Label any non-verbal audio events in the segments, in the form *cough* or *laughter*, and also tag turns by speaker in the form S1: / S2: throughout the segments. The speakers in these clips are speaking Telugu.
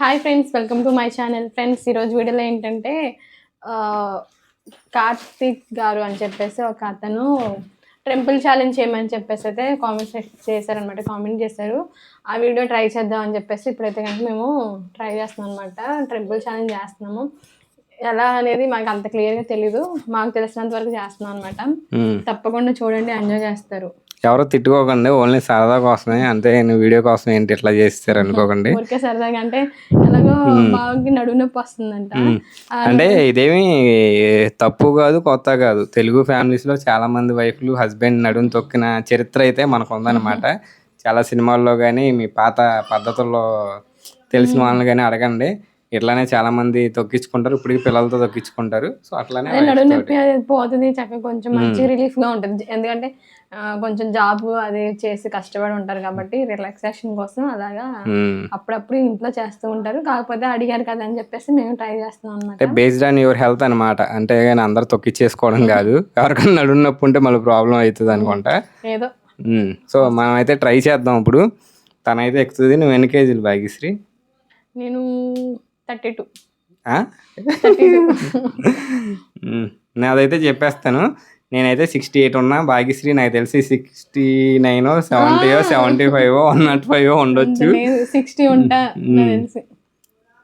S1: Hi friends welcome to my channel friends ఈరోజు వీడియోలో ఏంటంటే కార్తీక్ గారు అని చెప్పేసి ఒక అతను ట్రింపుల్ ఛాలెంజ్ చేయమని చెప్పేసి అయితే కామెంట్ చేశారనమాట కామెంట్ చేశారు. ఆ వీడియో ట్రై చేద్దాం అని చెప్పేసి ఇప్పుడైతే కనుక మేము ట్రై చేస్తున్నాం అనమాట ట్రింపుల్ ఛాలెంజ్ చేస్తున్నాము. ఎలా అనేది మాకు అంత క్లియర్గా తెలీదు. మాకు తెలిసినంత వరకు చేస్తున్నాం అనమాట. తప్పకుండా చూడండి ఎంజాయ్ చేస్తారు.
S2: ఎవరో తిట్టుకోకండి ఓన్లీ సరదా కోసమే. అంతే వీడియో కోసం ఏంటి ఇట్లా చేస్తారు అనుకోకండి.
S1: ఊరికే సరదాగా అంటే ఎలాగో బాగా నడువు నొప్పి వస్తుందంట.
S2: అంటే ఇదేమి తప్పు కాదు కొత్త కాదు. తెలుగు ఫ్యామిలీస్లో చాలా మంది వైఫ్లు హస్బెండ్ నడుము తొక్కిన చరిత్ర అయితే మనకు ఉందన్నమాట చాలా సినిమాల్లో కానీ మీ పాత పద్ధతుల్లో తెలిసిన వాళ్ళని కానీ అడగండి. ఇట్లానే చాలా మంది తొక్కించుకుంటారు. ఇప్పటికి పిల్లలతో తొక్కించుకుంటారు. సో అట్లానే
S1: నడుము నొప్పి అది పోతుంది. చక్కగా కొంచెం మంచి రిలీఫ్గా ఉంటుంది. ఎందుకంటే కొంచెం జాబ్ అది చేసి కష్టపడి ఉంటారు కాబట్టి రిలాక్సేషన్ కోసం అలాగా. అప్పుడప్పుడు ఇంట్లో చేస్తూ ఉంటారు. కాకపోతే అడిగారు కదా అని చెప్పేసి మేము ట్రై చేస్తున్నాం అనమాట
S2: అంటే బేస్డ్ ఆన్ యువర్ హెల్త్ అనమాట అంటే అందరు తొక్కిచ్చేసుకోవడం కాదు. ఎవరికైనా నడుము నొప్పి ఉంటే మళ్ళీ ప్రాబ్లం అవుతుంది అనుకుంటా.
S1: ఏదో.
S2: సో మనం అయితే ట్రై చేద్దాం ఇప్పుడు. తనైతే ఎక్కుతుంది. నువ్వు ఎన్ని కేజీలు భాగ్యశ్రీ
S1: నేను థర్టీ టూ.
S2: నాదైతే చెప్పేస్తాను. నేనైతే సిక్స్టీ ఎయిట్ ఉన్నా. భాగ్యశ్రీ నాకు తెలిసి sixty nine సెవెంటీయో seventy five one nought five ఉండొచ్చు.
S1: సిక్స్టీ ఉంటా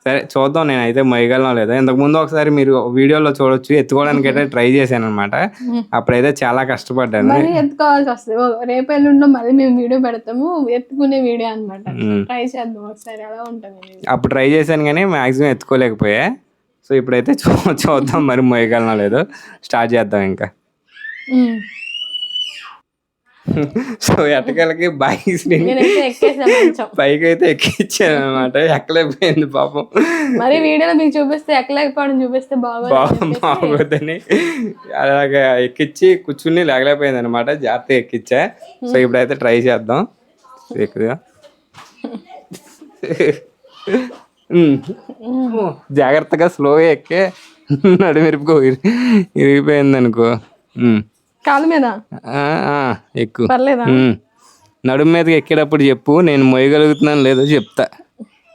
S2: సరే చూద్దాం నేనైతే మొయ్యగలను లేదా? ఇంతకు ముందు ఒకసారి మీరు వీడియోలో చూడొచ్చు ఎత్తుకోవడానికి అయితే ట్రై చేశాను అనమాట అప్పుడైతే చాలా కష్టపడ్డాను.
S1: ఎత్తుకోవాల్సి వస్తుంది. రేపు ఎల్లుండో మళ్ళీ మేము వీడియో పెడతాము ఎత్తుకునే వీడియో అన్నమాట.
S2: ఉమ్.
S1: ట్రై చేద్దాం ఒకసారి ఎలా ఉంటుంది.
S2: అప్పుడు ట్రై చేశాను కానీ మ్యాక్సిమం ఎత్తుకోలేకపోయా. సో ఇప్పుడైతే చూ *laughs* చూద్దాం మరి మోయగలనో లేదో? స్టార్ట్ చేద్దాం ఇంకా. సో ఎట్టకెళ్ళకి బైక్
S1: నేనైతే ఎక్కేసా మంచం.
S2: బైక్ అయితే ఎక్కించాను అనమాట ఎక్కలేకపోయింది పాపం.
S1: మరి వీడియోలో మీకు చూపిస్తే ఎక్కలేకపోవడం చూపిస్తే బాగోదు
S2: బాగా బాగోదని. అలాగా ఎక్కించి కూర్చుని లేగలేకపోయింది అనమాట జాగ్రత్తగా ఎక్కించా సో ఇప్పుడైతే ట్రై చేద్దాం. ఎక్కువ జాగ్రత్తగా స్లోగా ఎక్కే. నడుమిరుపుకో ఇరిగిపోయింది అనుకో.
S1: కాలు మీద?
S2: ఎక్కువ
S1: పర్లేదా.
S2: నడుము మీదకి ఎక్కేటప్పుడు చెప్పు నేను మోయగలుగుతున్నాను లేదో చెప్తా.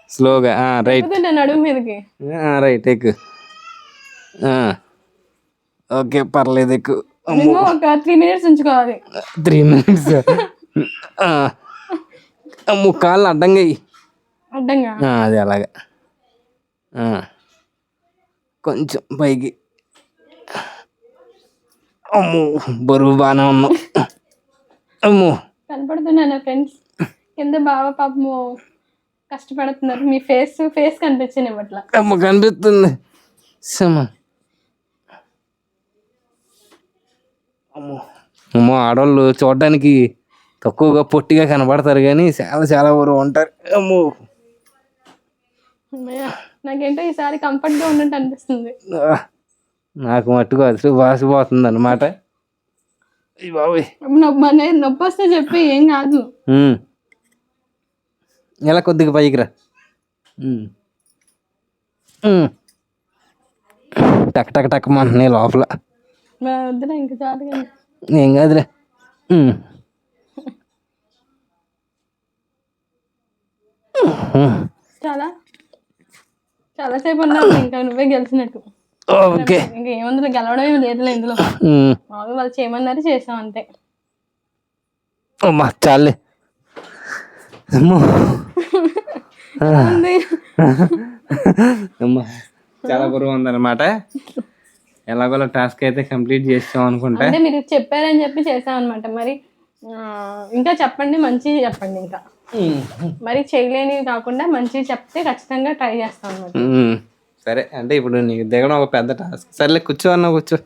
S2: స్లోగా రైట్.
S1: నడుము మీదకి?
S2: రైట్ ఎక్కు. ఓకే పర్లేదు ఎక్కు.
S1: ఒక త్రీ మినిట్స్ ఉంచుకోవాలి.
S2: Three minutes? అమ్ము కాళ్ళు అడ్డంగా.
S1: అడ్డంగా?
S2: అది అలాగా. కొంచెం పైకి. అమ్ము బరువు బాగానే ఉన్నావు అమ్ము.
S1: కనపడుతున్నాను ఫ్రెండ్స్ కింద బాగా పాపము కష్టపడుతున్నారు. మీ ఫేస్ ఫేస్ కనిపించని ఇవ్వట్లా.
S2: అమ్మ కనిపిస్తుంది. సమ. అమ్మో. అమ్మో ఆడవాళ్ళు చూడడానికి తక్కువగా పొట్టిగా కనబడతారు కానీ చాలా చాలా బరువు ఉంటారు. అమ్మో.
S1: నాకేంటో ఈసారి కంఫర్ట్గా ఉన్నట్టు అనిపిస్తుంది.
S2: నాకు మట్టుకు అసలు వాసిపోతుంది అనమాట బాబోయ్.
S1: నొప్పి వస్తే చెప్పి ఏం కాదు.
S2: ఎలా కొద్దిగా పైకి రా. టక్ టక్ టక్ మంటున్నాయి లోపల.
S1: మరి వద్దులే ఇంకా చాలు కానీ
S2: ఏం కాదులే.
S1: చాలా చాలా సేపు ఉన్నావు ఇంకా నువ్వే గెలిచినట్టు.
S2: ఓకే.
S1: ఇంకా ఏముంది గెలవడం ఏమి లేదులే ఇందులో.
S2: ఉమ్.
S1: మామూలుగా వాళ్ళు చేయమన్నారు చేసాం అంతే.
S2: అమ్మా చాలే. అమ్మో. చాలా బరువు ఉందన్నమాట. ఎలాగోలా టాస్క్ అయితే కంప్లీట్ చేస్తాం అనుకుంటా.
S1: అంటే మీరు చెప్పారని చెప్పి చేసాం అనమాట మరి ఇంకా చెప్పండి మంచి చెప్పండి ఇంకా. మరి చేయలేనివి కాకుండా మంచివి చెప్తే ఖచ్చితంగా ట్రై చేస్తాం అనమాట.
S2: సరే అంటే ఇప్పుడు నీకు దిగడం ఒక పెద్ద టాస్క్ సర్లే కూర్చో అన్న కూర్చో.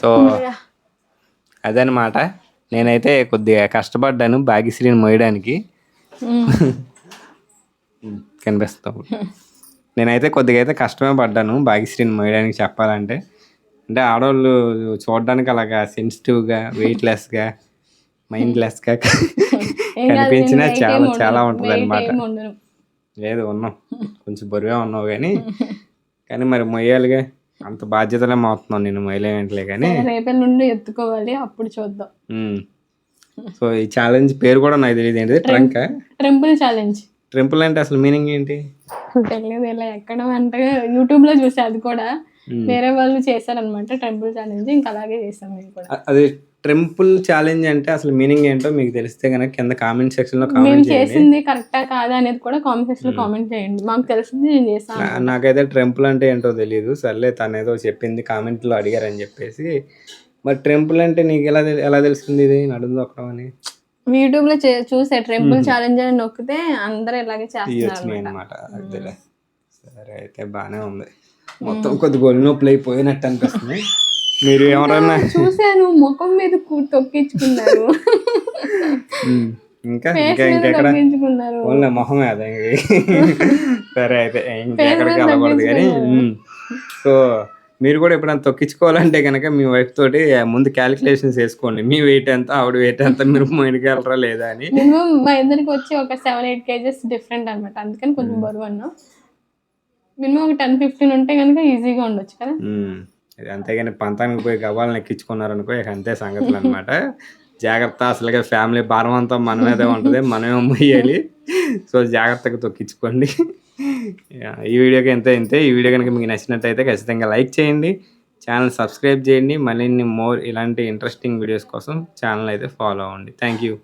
S2: సో అదనమాట నేనైతే కొద్దిగా కష్టపడ్డాను భాగ్యశ్రీని మోయడానికి. కనిపిస్తావు నేనైతే కొద్దిగా అయితే కష్టమే పడ్డాను భాగ్యశ్రీని మోయడానికి చెప్పాలంటే. అంటే ఆడవాళ్ళు చూడడానికి అలాగా సెన్సిటివ్గా వెయిట్లెస్గా మైండ్లెస్గా కనిపించినా చాలా చాలా ఉంటుంది అనమాట లేదు ఉన్నాం. కొంచెం బరువే ఉన్నావు కానీ కానీ మరి మొయ్యాలిగా. అంత బాధ్యతలే మోస్తున్నాను నేను మొయ్యలేంట్లే కానీ
S1: రేపటి నుండి ఎత్తుకోవాలి. అప్పుడు చూద్దాం.
S2: సో ఈ ఛాలెంజ్ పేరు కూడా నాకు తెలియదు ఏంటి ట్రంక్?
S1: ట్రింపుల్ ఛాలెంజ్
S2: ట్రింపుల్ అంటే అసలు మీనింగ్ ఏంటి? *laughs*
S1: తెలియదు ఇలా ఎక్కడ అంటే యూట్యూబ్లో చూసా అది కూడా. వేరే వాళ్ళు చేశారనమాట టెంపుల్ ఛాలెంజ్ ఇంకా అలాగే చేస్తాం మేము కూడా.
S2: అది ట్రింపుల్ ఛాలెంజ్ అంటే అసలు మీనింగ్ ఏంటో మీకు తెలిస్తే కనుక కింద కామెంట్ సెక్షన్లో
S1: మేము
S2: కామెంట్
S1: చేసింది కరెక్టా కాదా అనేది కూడా కామెంట్ సెక్షన్లో కామెంట్ చేయండి. మాకు తెలిసింది నేను చేస్తాను
S2: నాకైతే ట్రెంపుల్ అంటే ఏంటో తెలియదు సర్లే తను ఏదో చెప్పింది comment లో అడిగారని చెప్పేసి. మరి ట్రెంపుల్ అంటే నీకు ఎలా ఎలా తెలిసింది ఇది? నడుము దొక్కడం అని.
S1: యూట్యూబ్లో చూసే ట్రింపుల్ ఛాలెంజ్ అని నొక్కితే అందరూ ఇలాగే చేస్తున్నారు
S2: వచ్చినాయి అనమాట సరే అయితే బాగానే ఉంది. మొత్తం కొద్ది గొల్లు నొప్పులు అయిపోయినట్టు అనిపిస్తుంది. మీరు ఎవరన్నా
S1: చూసాను ముఖం మీద తొక్కించుకున్నారు.
S2: ఇంకా ఇంకా ఇంకెక్కడ? ఓన్లీ మొహమే అదే. సరే అయితే ఇంకెక్కడికి వెళ్ళకూడదు కానీ. సో మీరు కూడా ఎప్పుడైనా తొక్కించుకోవాలంటే కనుక మీ వైఫ్ తోటి ముందు క్యాలిక్యులేషన్స్ వేసుకోండి. మీ వెయిట్ ఎంత ఆవిడ వెయిట్ ఎంత మీరు వెళ్ళగలరా లేదా అని.
S1: మా ఇద్దరికి వచ్చి ఒక సెవెన్ ఎయిట్ కేజెస్ డిఫరెంట్ అనమాట అందుకని కొంచెం బరువు అన్నాం. మినిమం ఒక టెన్ ఫిఫ్టీన్ ఉంటే కనుక ఈజీగా ఉండొచ్చు కదా.
S2: అంతేగాని పంతానికి పోయి గవ్వాలని ఎక్కించుకున్నారనుకో ఇక అంతే సంగతులు అనమాట జాగ్రత్త అసలుగా ఫ్యామిలీ భారం అంతా మన మీదే ఉంటుంది మనమే మొయ్యాలి. సో జాగ్రత్తగా తొక్కించుకోండి. ఈ వీడియోకి ఎంత ఇంతే. ఈ వీడియో కనుక మీకు నచ్చినట్టయితే ఖచ్చితంగా లైక్ చేయండి. ఛానల్ సబ్స్క్రైబ్ చేయండి. మరిన్ని మోర్ ఇలాంటి ఇంట్రెస్టింగ్ వీడియోస్ కోసం ఛానల్ అయితే ఫాలో అవ్వండి. Thank you